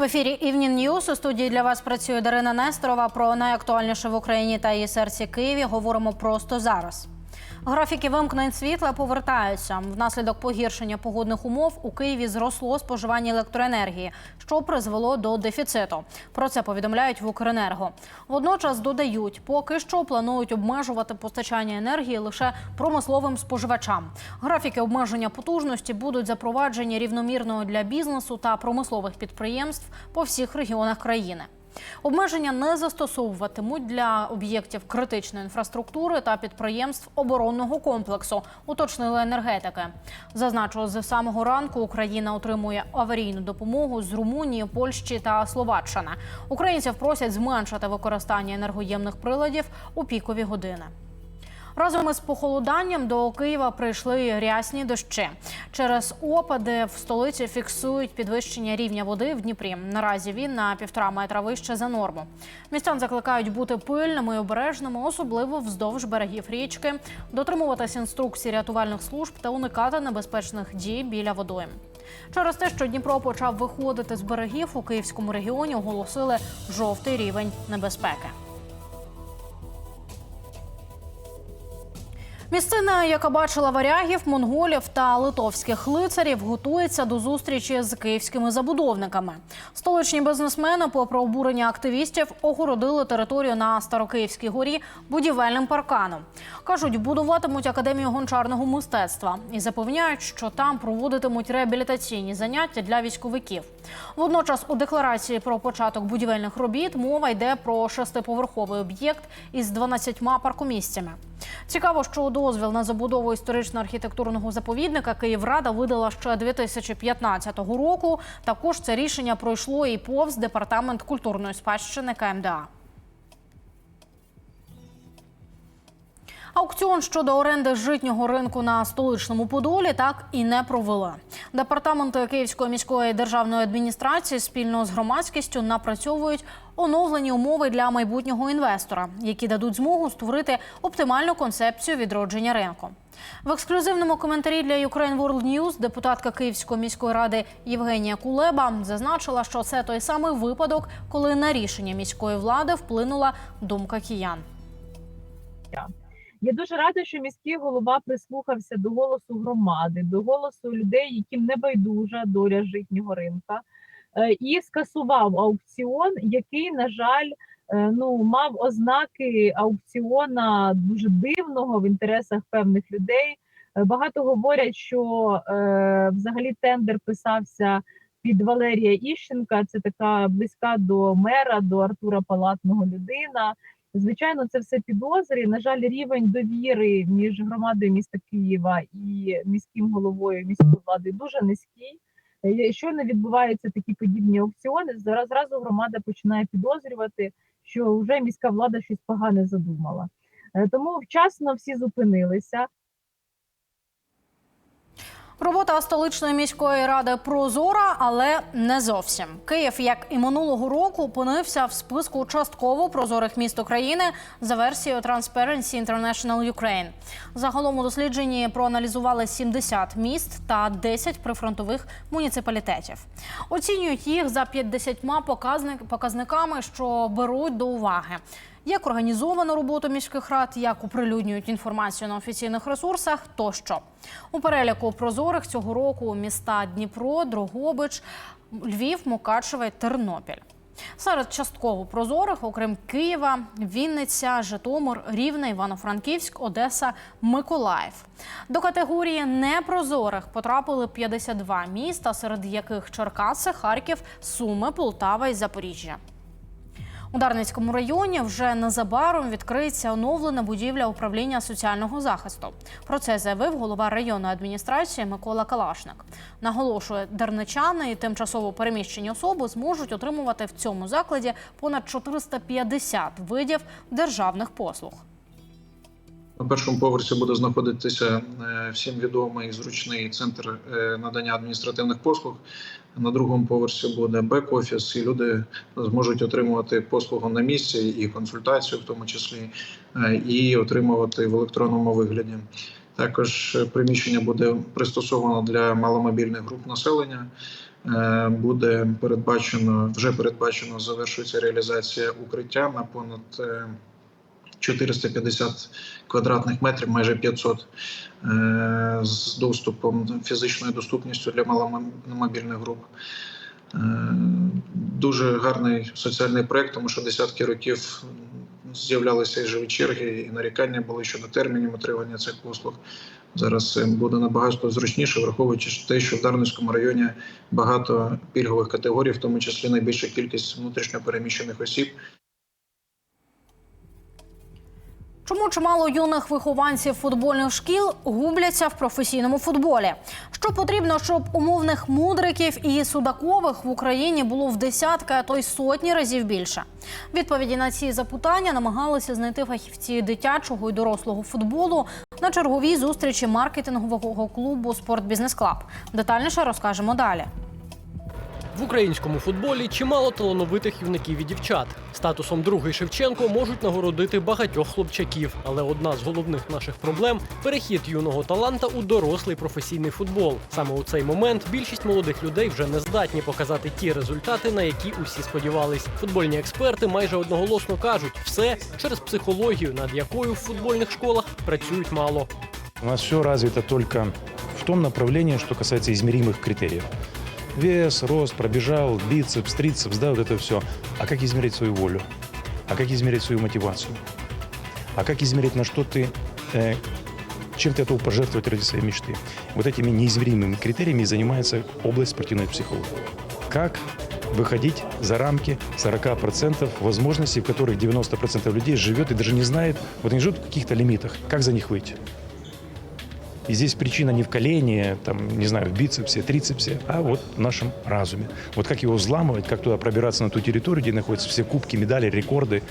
В ефірі Evening News у студії для вас працює Дарина Несторова. Про найактуальніше в Україні та її серці Києві говоримо просто зараз. Графіки вимкнень світла повертаються. Внаслідок погіршення погодних умов у Києві зросло споживання електроенергії, що призвело до дефіциту. Про це повідомляють в Укренерго. Водночас додають, поки що планують обмежувати постачання енергії лише промисловим споживачам. Графіки обмеження потужності будуть запроваджені рівномірно для бізнесу та промислових підприємств по всіх регіонах країни. Обмеження не застосовуватимуть для об'єктів критичної інфраструктури та підприємств оборонного комплексу, уточнили енергетики. Зазначу, з самого ранку Україна отримує аварійну допомогу з Румунії, Польщі та Словаччини. Українців просять зменшити використання енергоємних приладів у пікові години. Разом із похолоданням до Києва прийшли рясні дощі. Через опади в столиці фіксують підвищення рівня води в Дніпрі. Наразі він на півтора метра вище за норму. Містян закликають бути пильними і обережними, особливо вздовж берегів річки, дотримуватись інструкцій рятувальних служб та уникати небезпечних дій біля водойм. Через те, що Дніпро почав виходити з берегів у Київському регіоні, оголосили жовтий рівень небезпеки. Місцина, яка бачила варягів, монголів та литовських лицарів, готується до зустрічі з київськими забудовниками. Столичні бізнесмени, попри обурення активістів, огородили територію на Старокиївській горі будівельним парканом. кажуть, будуватимуть академію гончарного мистецтва і запевняють, що там проводитимуть реабілітаційні заняття для військовиків. Водночас, у декларації про початок будівельних робіт мова йде про шестиповерховий об'єкт із 12 паркомісцями. Цікаво, що дозвіл на забудову історично-архітектурного заповідника Київрада видала ще 2015 року. Також це рішення пройшло і повз департамент культурної спадщини КМДА. Аукціон щодо оренди житнього ринку на столичному Подолі так і не провели. Департаменти Київської міської державної адміністрації спільно з громадськістю напрацьовують оновлені умови для майбутнього інвестора, які дадуть змогу створити оптимальну концепцію відродження ринку. В ексклюзивному коментарі для Ukraine World News депутатка Київської міської ради Євгенія Кулеба зазначила, що це той самий випадок, коли на рішення міської влади вплинула думка киян. Я дуже рада, що міський голова прислухався до голосу громади, до голосу людей, яким не байдужа доля житнього ринка, е, і скасував аукціон, який, на жаль, е, ну мав ознаки аукціона дуже дивного в інтересах певних людей. Е, Багато говорять, що взагалі тендер писався під Валерія Іщенка. Це така близька до мера, до Артура Палатного людина. Звичайно, це все підозри. На жаль, рівень довіри між громадою міста Києва і міським головою міської влади дуже низький. Е, Щойно відбуваються такі подібні аукціони, зараз зразу громада починає підозрювати, що вже міська влада щось погане задумала. Е, Тому вчасно всі зупинилися. Робота столичної міської ради прозора, але не зовсім. Київ, як і минулого року, опинився в списку частково прозорих міст України за версією Transparency International Ukraine. Загалом у дослідженні проаналізували 70 міст та 10 прифронтових муніципалітетів. Оцінюють їх за 50 показник- показниками, що беруть до уваги. Як організовано роботу міських рад, як оприлюднюють інформацію на офіційних ресурсах, тощо у переліку прозорих цього року міста Дніпро, Дрогобич, Львів, Мукачеве, Тернопіль. Серед частково прозорих, окрім Києва, Вінниця, Житомир, Рівне, Івано-Франківськ, Одеса, Миколаїв. До категорії непрозорих потрапили 52 міста, серед яких Черкаси, Харків, Суми, Полтава і Запоріжжя. У Дарницькому районі вже незабаром відкриється оновлена будівля управління соціального захисту. Про це заявив голова районної адміністрації Микола Калашник. Наголошує, дарничани і тимчасово переміщені особи зможуть отримувати в цьому закладі понад 450 видів державних послуг. На першому поверсі буде знаходитися е, всім відомий зручний центр е, надання адміністративних послуг. На другому поверсі буде бек-офіс, і люди зможуть отримувати послугу на місці і консультацію, в тому числі, е, і отримувати в електронному вигляді. Також приміщення буде пристосовано для маломобільних груп населення. буде передбачено вже передбачено завершується реалізація укриття на понад 450 квадратних метрів, майже 500 е, з доступом фізичною доступністю для маломобільних груп. Е, Дуже гарний соціальний проект, тому що десятки років з'являлися і живі черги, і нарікання були щодо термінів отримання цих послуг. Зараз буде набагато зручніше, враховуючи те, що в Дарницькому районі багато пільгових категорій, в тому числі найбільша кількість внутрішньопереміщених осіб. Чому чимало юних вихованців футбольних шкіл губляться в професійному футболі? Що потрібно, щоб умовних мудриків і судакових в Україні було в десятки, а то й сотні разів більше? Відповіді на ці запитання намагалися знайти фахівці дитячого і дорослого футболу на черговій зустрічі маркетингового клубу Спортбізнес Клаб. Детальніше розкажемо далі. В українському футболі чимало талановитих юнаків і дівчат. Статусом другий Шевченко можуть нагородити багатьох хлопчаків. Але одна з головних наших проблем перехід юного таланта у дорослий професійний футбол. Саме у цей момент більшість молодих людей вже не здатні показати ті результати, на які усі сподівались. Футбольні експерти майже одноголосно кажуть, все через психологію, над якою в футбольних школах працюють мало. У нас все развито только в том направлении, что касается измеримых критериев. Вес, рост, пробежал, бицепс, трицепс, да, вот это все. А как измерить свою волю? А как измерить свою мотивацию? А как измерить, на что ты, э, чем ты готов пожертвовать ради своей мечты? Вот этими неизмеримыми критериями занимается область спортивной психологии. Как выходить за рамки 40% возможностей, в которых 90% людей живет и даже не знает, вот они живут в каких-то лимитах. Как за них выйти? И здесь причина не в колене, там, не знаю, в бицепсе, трицепсе, а вот в нашем разуме. Вот как его взламывать, как туда пробираться на ту территорию, где находятся все кубки, медали, рекорды.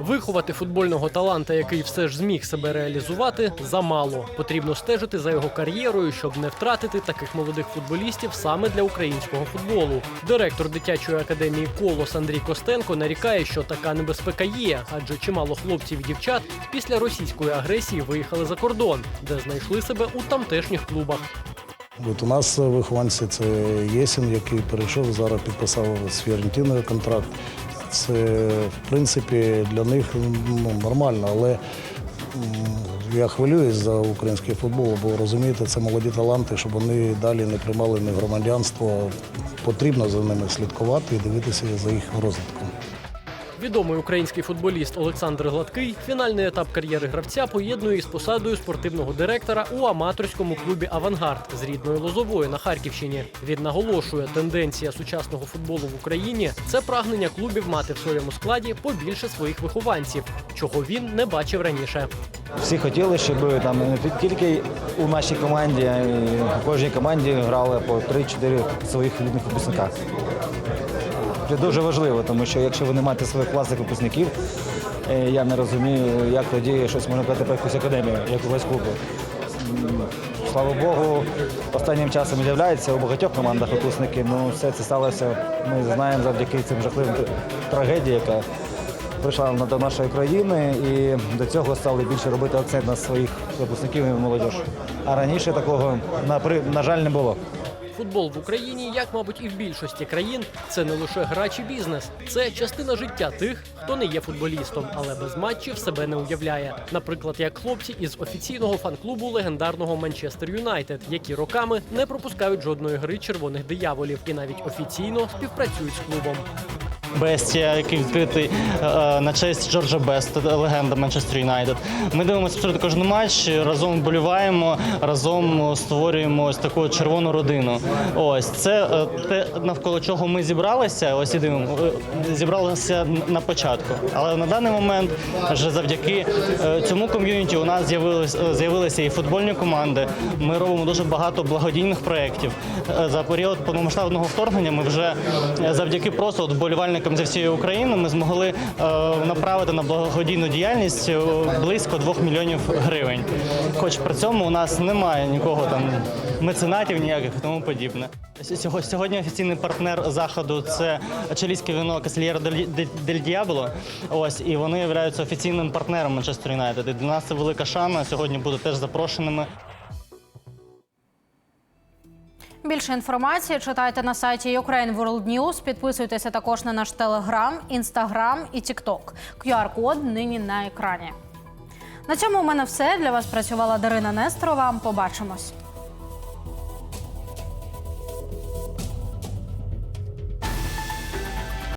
Виховати футбольного таланта, який все ж зміг себе реалізувати, замало. Потрібно стежити за його кар'єрою, щоб не втратити таких молодих футболістів саме для українського футболу. Директор дитячої академії Колос Андрій Костенко нарікає, що така небезпека є, адже чимало хлопців і дівчат після російської агресії виїхали за кордон, де знайшли себе у тамтешніх клубах. От у нас вихованці це Єсін, який перейшов зараз, підписав з Фіорентіною контракт. Це в принципі для них ну, нормально, але я хвилююсь за український футбол, бо розумієте, це молоді таланти, щоб вони далі не приймали не громадянство. Потрібно за ними слідкувати і дивитися за їх розвитком. Відомий український футболіст Олександр Гладкий фінальний етап кар'єри гравця поєднує із посадою спортивного директора у аматорському клубі Авангард з рідної Лозової на Харківщині. Він наголошує, тенденція сучасного футболу в Україні це прагнення клубів мати в своєму складі побільше своїх вихованців, чого він не бачив раніше. Всі хотіли, щоб там не тільки у нашій команді, а й у кожній команді грали по 3-4 своїх рідних випускника. Це дуже важливо, тому що якщо ви не маєте своїх класних випускників, е, я не розумію, як тоді щось можна казати про якусь академію, як увесь клубу. Слава Богу, останнім часом з'являються у багатьох командах випускники. Ну, все це сталося, ми знаємо завдяки цим жахливим трагедії, яка прийшла до нашої країни, і до цього стали більше робити акцент на своїх випускників і молодіж. А раніше такого, на жаль, не було. Футбол в Україні, як мабуть, і в більшості країн, це не лише гра чи бізнес, це частина життя тих, хто не є футболістом, але без матчів себе не уявляє. Наприклад, як хлопці із офіційного фан-клубу легендарного Манчестер Юнайтед, які роками не пропускають жодної гри червоних дияволів і навіть офіційно співпрацюють з клубом. Бестія, який відкритий е, на честь Джорджа Беста, легенда Манчестер Юнайтед. Ми дивимося абсолютно кожен матч, разом вболіваємо, разом створюємо ось таку червону родину. Ось це е, те, навколо чого ми зібралися. Ось і дивимо, е, зібралися на початку. Але на даний момент, вже завдяки цьому ком'юніті, у нас з'явилися і футбольні команди. Ми робимо дуже багато благодійних проєктів. За період повномасштабного вторгнення ми вже завдяки просто от вболівальникам зі всієї України ми змогли е, направити на благодійну діяльність е, близько 2 мільйонів гривень. Хоч при цьому у нас немає нікого там меценатів ніяких і тому подібне. Сьогодні офіційний партнер заходу це чилійське вино Касільєро дель, Діабло. Ось і вони являються офіційним партнером Манчестер Юнайтед. Для нас це велика шана. Сьогодні бути теж запрошеними. Більше інформації читайте на сайті Ukraine World News. Підписуйтеся також на наш телеграм, інстаграм і тікток. QR-код нині на екрані. На цьому у мене все. Для вас працювала Дарина Нестерова. Побачимось.